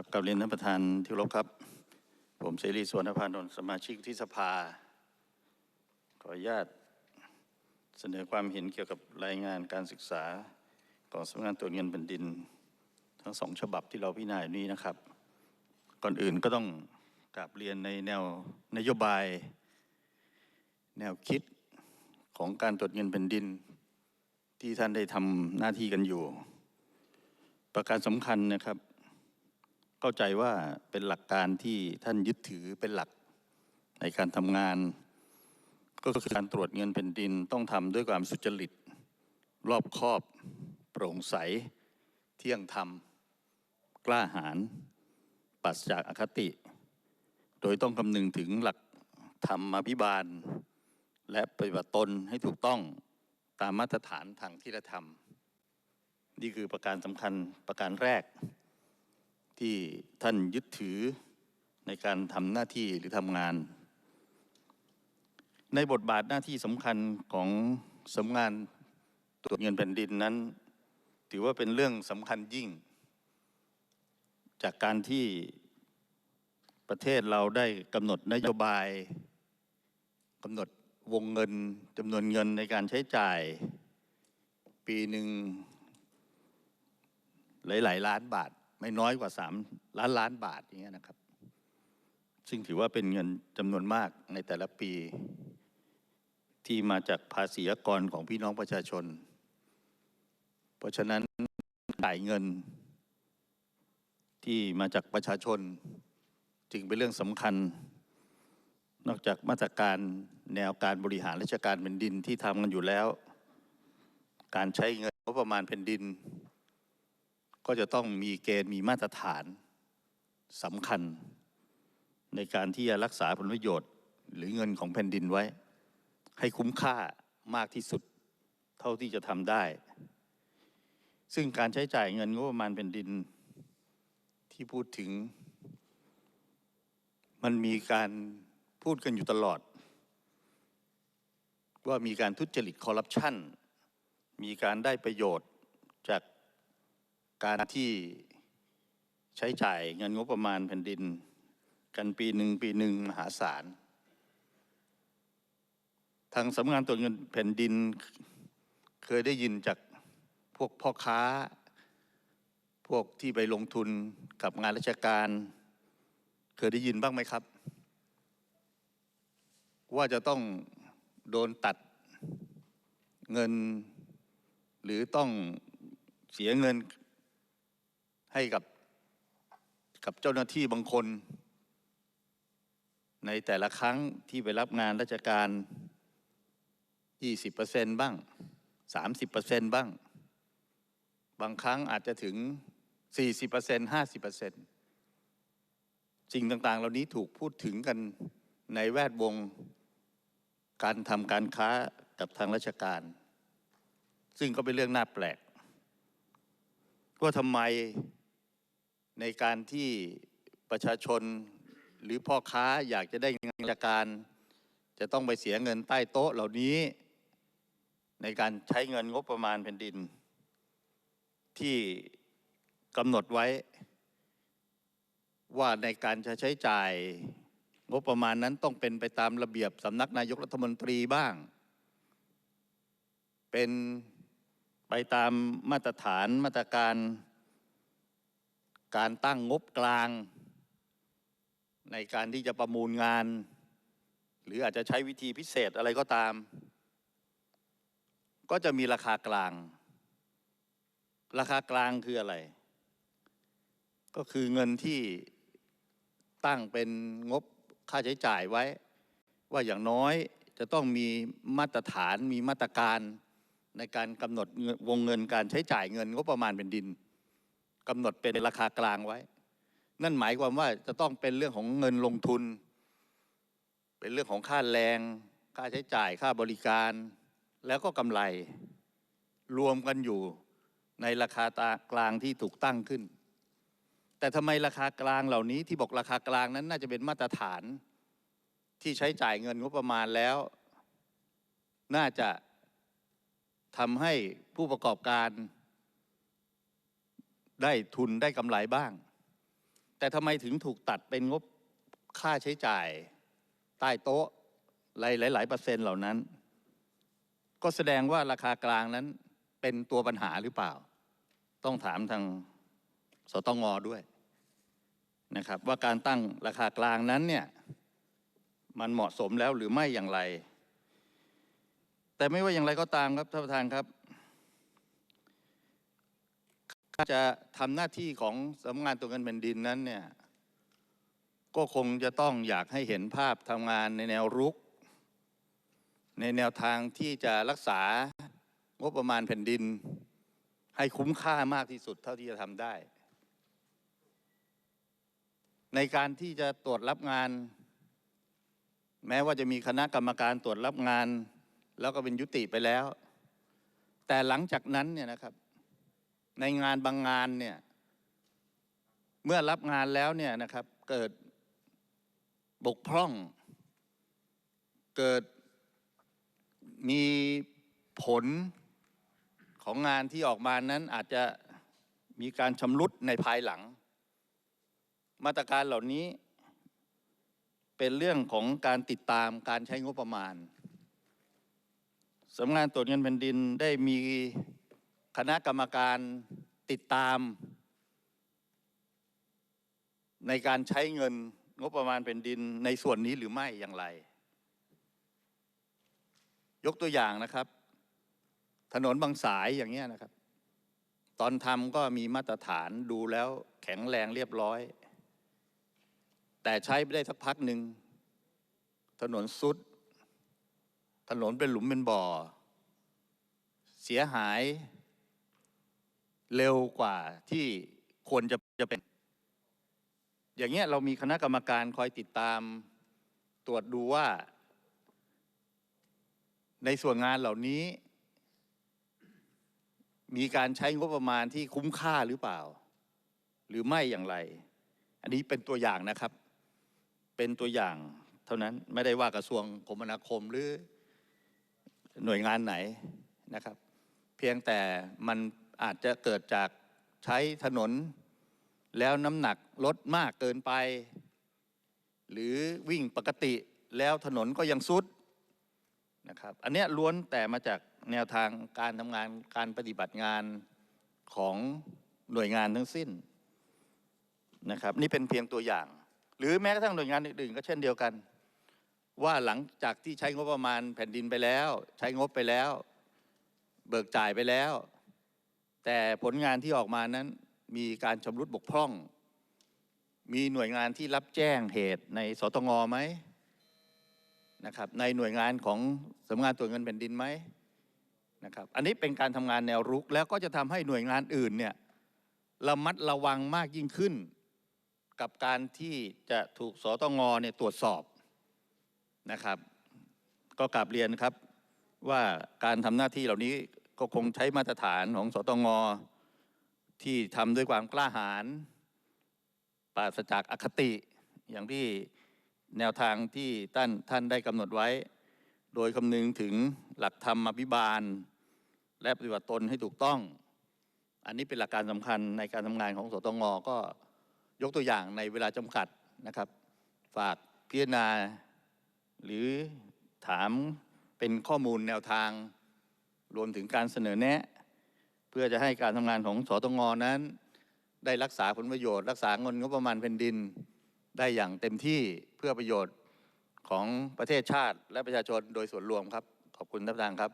ครับกับเรียนท่านประธานที่รพครับ ผมเสรีสวนพานนท์สมาชิกที่สภา ขออนุญาตเสนอความเห็นเกี่ยวกับรายงานการศึกษาของสำนักงานตรวจเงินแผ่นดิน ทั้งสองฉบับที่เราพิจารณาอยู่นี้นะครับ ก่อนอื่นก็ต้องกราบเรียนในแนวนโยบาย แนวคิดของการตรวจเงินแผ่นดิน ที่ท่านได้ทำหน้าที่กันอยู่ ประการสำคัญนะครับ เข้าใจว่าเป็นหลักการที่ท่านยึดถือเป็นหลักในการทำงาน ก็คือการตรวจเงินแผ่นดินต้องทำด้วยความสุจริต รอบคอบ โปร่งใส เที่ยงธรรม กล้าหาญปราศจากอคติ โดยต้องคำนึงถึงหลักธรรมอภิบาล และปฏิบัติตนให้ถูกต้องตามมาตรฐานทางที่ธรรม นี่คือประการสำคัญประการแรก ที่ท่านยึดถือในการทำหน้าที่หรือทำงาน ในบทบาทหน้าที่สำคัญของสำนักงานตรวจเงินแผ่นดินนั้น ถือว่าเป็นเรื่องสำคัญยิ่ง จากการที่ประเทศเราได้กำหนดนโยบายกำหนดวงเงินจำนวนเงินในการใช้จ่าย ปีหนึ่งหลาย ๆ ล้านบาท ไม่น้อยกว่า 3 ล้านล้านบาทอย่างเงี้ยนะครับ ซึ่งถือว่าเป็นเงินจำนวนมากในแต่ละปี ที่มาจากภาษีกรของพี่น้องประชาชน เพราะฉะนั้นจ่ายเงินที่มาจากประชาชน จึงเป็นเรื่องสำคัญ นอกจากมาตรการแนวการบริหารราชการแผ่นดินที่ทำกันอยู่แล้ว การใช้เงินงบประมาณแผ่นดิน ก็จะต้องมีเกณฑ์มีมาตรฐานสำคัญ ในการที่จะรักษาผลประโยชน์ หรือเงินของแผ่นดินไว้ ให้คุ้มค่ามากที่สุด เท่าที่จะทำได้ ซึ่งการใช้จ่ายเงินงบประมาณแผ่นดินที่พูดถึง มันมีการพูดกันอยู่ตลอด ว่ามีการทุจริตคอร์รัปชันมีการได้ประโยชน์จาก การที่ใช้จ่ายเงินงบประมาณแผ่นดิน กันปีหนึ่งปีหนึ่งมหาศาล ทางสำนักงานตรวจเงินแผ่นดินเคยได้ยินจากพวกพ่อค้า พวกที่ไปลงทุนกับงานราชการ เคยได้ยินบ้างไหมครับ ว่าจะต้องโดนตัดเงิน หรือต้องเสียเงิน ให้กับกับเจ้าหน้าที่บางคน ในแต่ละครั้งที่ไปรับงานราชการ 20%บ้าง 30%บ้าง บางครั้งอาจจะถึง 40% 50%สิ่งต่างๆ เหล่านี้ถูกพูดถึงกันในแวดวงการทำการค้ากับทางราชการ ซึ่งก็เป็นเรื่องน่าแปลกว่าทำไม ในการที่ประชาชนหรือพ่อค้าอยากจะได้งานราชการ จะต้องไปเสียเงินใต้โต๊ะเหล่านี้ ในการใช้เงินงบประมาณแผ่นดิน ที่กำหนดไว้ ว่าในการจะใช้จ่ายงบประมาณนั้นต้องเป็นไปตามระเบียบสำนักนายกรัฐมนตรีบ้าง เป็นไปตามมาตรฐานมาตรการ การตั้งงบกลาง ในการที่จะประมูลงาน หรืออาจจะใช้วิธีพิเศษอะไรก็ตาม ก็จะมีราคากลาง ราคากลางคืออะไร ก็คือเงินที่ตั้งเป็นงบค่าใช้จ่ายไว้ ว่าอย่างน้อยจะต้องมีมาตรฐานมีมาตรการในการกำหนดวงเงินการใช้จ่ายเงินงบประมาณเป็นดิน กำหนดเป็นราคากลางไว้ นั่นหมายความว่าจะต้องเป็นเรื่องของเงินลงทุน เป็นเรื่องของค่าแรง ค่าใช้จ่ายค่าบริการ แล้วก็กำไร รวมกันอยู่ในราคาตากลางที่ถูกตั้งขึ้น แต่ทำไมราคากลางเหล่านี้ที่บอกราคากลางนั้นน่าจะเป็นมาตรฐาน ที่ใช้จ่ายเงินงบประมาณแล้ว น่าจะทำให้ผู้ประกอบการ ได้ทุนได้กำไรบ้าง แต่ทำไมถึงถูกตัดเป็นงบค่าใช้จ่าย ใต้โต๊ะหลายหลายเปอร์เซ็นต์เหล่านั้น ก็แสดงว่าราคากลางนั้นเป็นตัวปัญหาหรือเปล่า ต้องถามทางสตงด้วยนะครับ ว่าการตั้งราคากลางนั้นเนี่ยมันเหมาะสมแล้วหรือไม่อย่างไร แต่ไม่ว่าอย่างไรก็ตามครับท่านประธานครับ จะทำหน้าที่ของสำนักงานตรวจเงินแผ่นดินนั้นเนี่ยก็คงจะต้องอยากให้เห็นภาพทำงานในแนวรุก ในแนวทางที่จะรักษางบประมาณแผ่นดิน ให้คุ้มค่ามากที่สุดเท่าที่จะทำได้ ในการที่จะตรวจรับงาน แม้ว่าจะมีคณะกรรมการตรวจรับงาน แล้วก็เป็นยุติไปแล้ว แต่หลังจากนั้นเนี่ยนะครับ ในงานบางงานเนี่ยเมื่อรับงานแล้วเนี่ยนะครับ เกิดบกพร่อง เกิดมีผลของงานที่ออกมานั้นอาจจะมีการชำรุดในภายหลัง มาตรการเหล่านี้ เป็นเรื่องของการติดตามการใช้งบประมาณสำนักงานตรวจเงินแผ่นดินได้มี คณะกรรมการติดตาม ในการใช้เงินงบประมาณแผ่นดินในส่วนนี้หรือไม่อย่างไร ยกตัวอย่างนะครับ ถนนบางสายอย่างเงี้ยนะครับ ตอนทำก็มีมาตรฐานดูแล้วแข็งแรงเรียบร้อย แต่ใช้ไปได้สักพักหนึ่ง ถนนสุด ถนนเป็นหลุมเป็นบ่อ เสียหาย เร็วกว่าที่ควรจะจะเป็น อย่างเงี้ยเรามีคณะกรรมการคอยติดตามตรวจดูว่า ในส่วนงานเหล่านี้ มีการใช้งบประมาณที่คุ้มค่าหรือเปล่า หรือไม่อย่างไร อันนี้เป็นตัวอย่างนะครับ เป็นตัวอย่างเท่านั้นไม่ได้ว่ากระทรวงคมนาคมหรือหน่วยงานไหนนะครับ เพียงแต่มัน อาจจะเกิดจากใช้ถนน แล้วน้ำหนักลดมากเกินไป หรือวิ่งปกติแล้วถนนก็ยังซุดนะครับ อันนี้ล้วนแต่มาจากแนวทางการทำงานการปฏิบัติงานของหน่วยงานทั้งสิ้นนะครับ นี่เป็นเพียงตัวอย่าง หรือแม้กระทั่งหน่วยงานอื่นๆ ก็เช่นเดียวกัน ว่าหลังจากที่ใช้งบประมาณแผ่นดินไปแล้ว ใช้งบไปแล้ว เบิกจ่ายไปแล้ว แต่ผลงานที่ออกมานั้นมีการชำรุดบกพร่อง มีหน่วยงานที่รับแจ้งเหตุในสตงไหมนะครับในหน่วยงานของสำนักงานตรวจเงินแผ่นดินไหมนะครับอันนี้เป็นการทำงานแนวรุกแล้วก็จะทำให้หน่วยงานอื่นเนี่ยระมัดระวังมากยิ่งขึ้น กับการที่จะถูกสตงเนี่ยตรวจสอบนะครับ ก็กลับเรียนครับว่าการทำหน้าที่เหล่านี้ ก็คงใช้มาตรฐานของสตงที่ทำด้วยความกล้าหาญปราศจากอคติอย่างที่แนวทางที่ท่านท่านได้กำหนดไว้ โดยคำนึงถึงหลักธรรมอภิบาล และปฏิบัติตนให้ถูกต้อง อันนี้เป็นหลักการสำคัญในการทำงานของสตงก็ยกตัวอย่างในเวลาจำกัดนะครับ ฝากพิจารณา หรือถามเป็นข้อมูลแนวทาง รวมถึงการเสนอแนะ เพื่อจะให้การทำงานของสตงนั้น ได้รักษาผลประโยชน์ รักษาเงินงบประมาณแผ่นดิน ได้อย่างเต็มที่เพื่อประโยชน์ของประเทศชาติและประชาชนโดยส่วนรวมครับ ขอบคุณท่านประธานครับ